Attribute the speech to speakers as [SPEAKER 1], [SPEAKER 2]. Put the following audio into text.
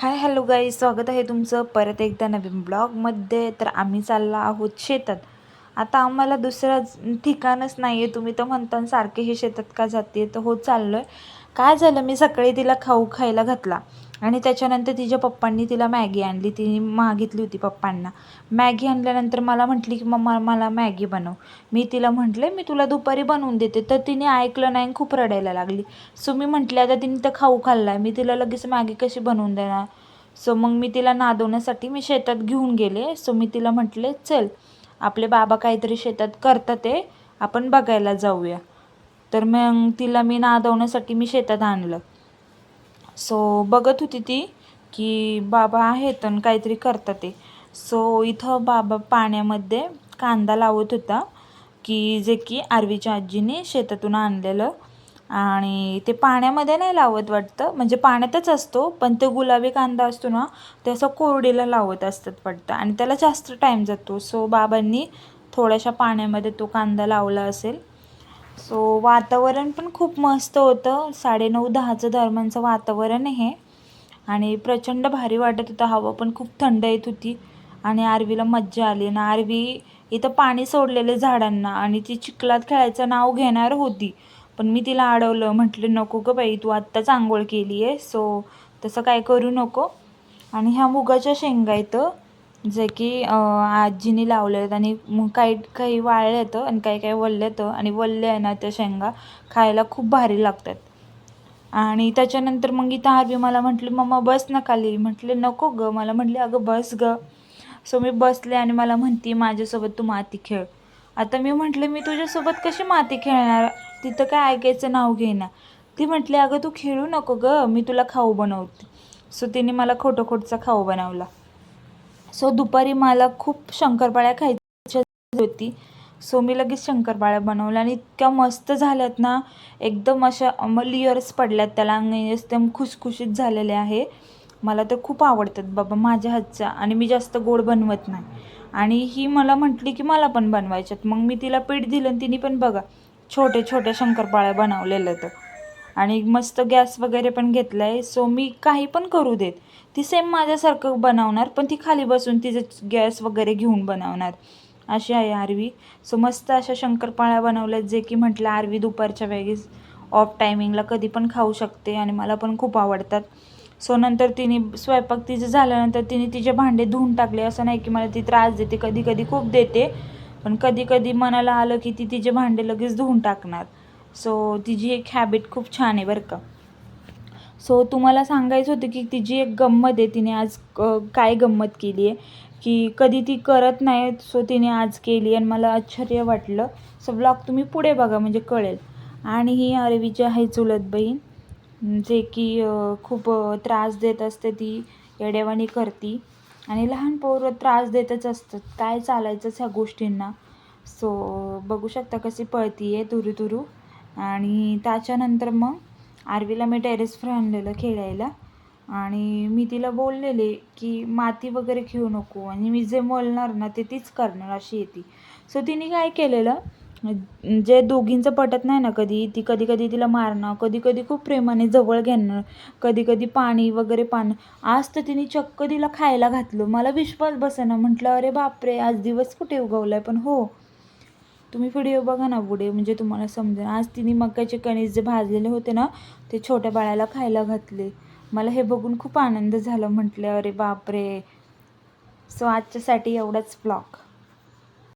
[SPEAKER 1] Hi hello गाई स्वागत आहे तुमचं परत एकदा नवीन ब्लॉगमध्ये तर आम्ही चालला आहोत शेतात. आता आम्हाला दुसरं ठिकाणच नाही आहे तुम्ही तर म्हणता सारखे हे शेतात का जाते तर हो चाललो आहे काय झालं? मी सकाळी तिला खाऊ खायला घातला. आणि त्याच्यानंतर तिच्या पप्पांनी तिला मॅगी आणली. तिने मागितली होती पप्पांना. मॅगी आणल्यानंतर मला म्हटली की मम्मा मला मॅगी बनव. मी तिला म्हटले मी तुला दुपारी बनवून देते. तर तिने ऐकलं नाही आणि खूप रडायला लागली. सो मी म्हटले आता तिने तर खाऊ खाल्ला आहे मी तिला लगेच मॅगी कशी बनवून देणार? सो मग मी तिला नादवण्यासाठी मी शेतात घेऊन गेले. सो मी तिला म्हटले चल आपले बाबा काहीतरी शेतात करतात ते आपण बघायला जाऊया. तर मग तिला मी नादवण्यासाठी मी शेतात आणलं. सो बघत होती ती की बाबा आहेत आणि काहीतरी करतात ते. सो इथं बाबा पाण्यामध्ये कांदा लावत होता की जे की आरवीच्या आजीने शेतातून आणलेलं. आणि ते पाण्यामध्ये नाही लावत वाटतं म्हणजे पाण्यातच असतो पण ते गुलाबी कांदा असतो ना ते असं कोरडीला लावत असतात वाटतं. आणि त्याला जास्त टाईम जातो. सो बाबांनी थोड्याशा पाण्यामध्ये तो कांदा लावला असेल. सो वातावरण पण खूप मस्त होतं. साडेनऊ दहाचं दरम्यानचं वातावरण आहे आणि प्रचंड भारी वाटत होतं. हवा पण खूप थंड येत होती. आणि आरवीला मज्जा आली. ना आरवी इथं पाणी सोडलेले झाडांना. आणि ती चिखलात खेळायचं नाव घेणार होती. पण मी तिला अडवलं. म्हटलं नको गं बाई तू आत्ताच आंघोळ केली आहे सो तसं काय करू नको. आणि ह्या मुगाच्या शेंगा इथं जे की आजीने लावले आहेत आणि मग काही काही वाळले येतं आणि काही काही वल्ले येतं आणि वल्ले आहे ना त्या शेंगा खायला खूप भारी लागतात. आणि त्याच्यानंतर मग इथं आरवी मला म्हटली मम्मा बस ना खाली. म्हटले नको गं. मला म्हटले अगं बस ग. सो मी बसले आणि मला म्हणती माझ्यासोबत तू माती खेळ. आता मी म्हटले मी तुझ्यासोबत कशी माती खेळणार? तिथं काय ऐकायचं नाव घेणार ती म्हटली अगं तू खेळू नको गं मी तुला खाऊ बनवते. सो तिने मला खोटं खोटचा खाऊ बनवला. सो दुपारी मला खूप शंकरपाळ्या खायच्या होती. सो मी लगेच शंकरपाळ्या बनवल्या आणि इतक्या मस्त झाल्यात ना एकदम अशा लिअर्स पडल्यात त्याला आणि एकदम खुसखुशीत झालेले आहे. मला तर खूप आवडतात बाबा माझ्या हातच्या आणि मी जास्त गोड बनवत नाही. आणि ही मला म्हटली की मला पण बनवायच्यात. मग मी तिला पीठ दिलं आणि तिने पण बघा छोटे छोटे शंकरपाळ्या बनवलेलं तर आणि मस्त गॅस वगैरे पण घेतला आहे सो मी काही पण करू देत. ती सेम माझ्यासारखं बनवणार पण ती खाली बसून तिचं गॅस वगैरे घेऊन बनवणार. अशी आहे आरवी. सो मस्त अशा शंकरपाळ्या बनवल्यात जे की म्हटलं आरवी दुपारच्या वेळेस ऑफ टायमिंगला कधी पण खाऊ शकते आणि मला पण खूप आवडतात. सो नंतर तिने स्वयंपाक तिचं झाल्यानंतर तिने तिचे भांडे धुवून टाकले. असं नाही की मला ती त्रास देते कधी कधी खूप देते. पण कधी कधी मनाला आलं की ती तिचे भांडे लगेच धुवून टाकणार. सो तिची एक हॅबिट खूप छान आहे बरं का. सो तुम्हाला सांगायचं होतं की तिची एक गंमत आहे तिने आज काय गंमत केली आहे? की कधी ती करत नाही सो तिने आज केली आणि मला आश्चर्य वाटलं. सो ब्लॉग तुम्ही पुढे बघा म्हणजे कळेल. आणि ही अरवीची आहे चुलत बहीण जे की खूप त्रास देत असते ती येडेवाणी करती. आणि लहान पोरं त्रास देतच असतात. काय चालायचंच ह्या गोष्टींना. सो बघू शकता कशी पळती आहे तुरू तुरू आणि त्याच्यानंतर मग आरवीला मी टेरेसवर आणलेलं खेळायला. आणि मी तिला बोललेले की माती वगैरे खेळू नको. आणि मी जे बोलणार ना ते तीच करणार अशी येते सो तिने काय केलेलं जे दोघींचं पटत नाही ना कधी ती कधी कधी तिला मारणं कधी कधी खूप प्रेमाने जवळ घेणं कधी कधी पाणी वगैरे पाणी. आज तर तिने चक्क तिला खायला घातलं. मला विश्वास बसेना. म्हटलं अरे बापरे आज दिवस कुठे उगवला आहे पण हो तुम्ही व्हिडिओ बघा ना पुढे म्हणजे तुम्हाला समजेल. आज तिने मक्याचे कणीस जे भाजलेले होते ना ते छोट्या बाळाला खायला घातले. मला हे बघून खूप आनंद झाला म्हटलं अरे बापरे. सो आजच्यासाठी एवढाच ब्लॉग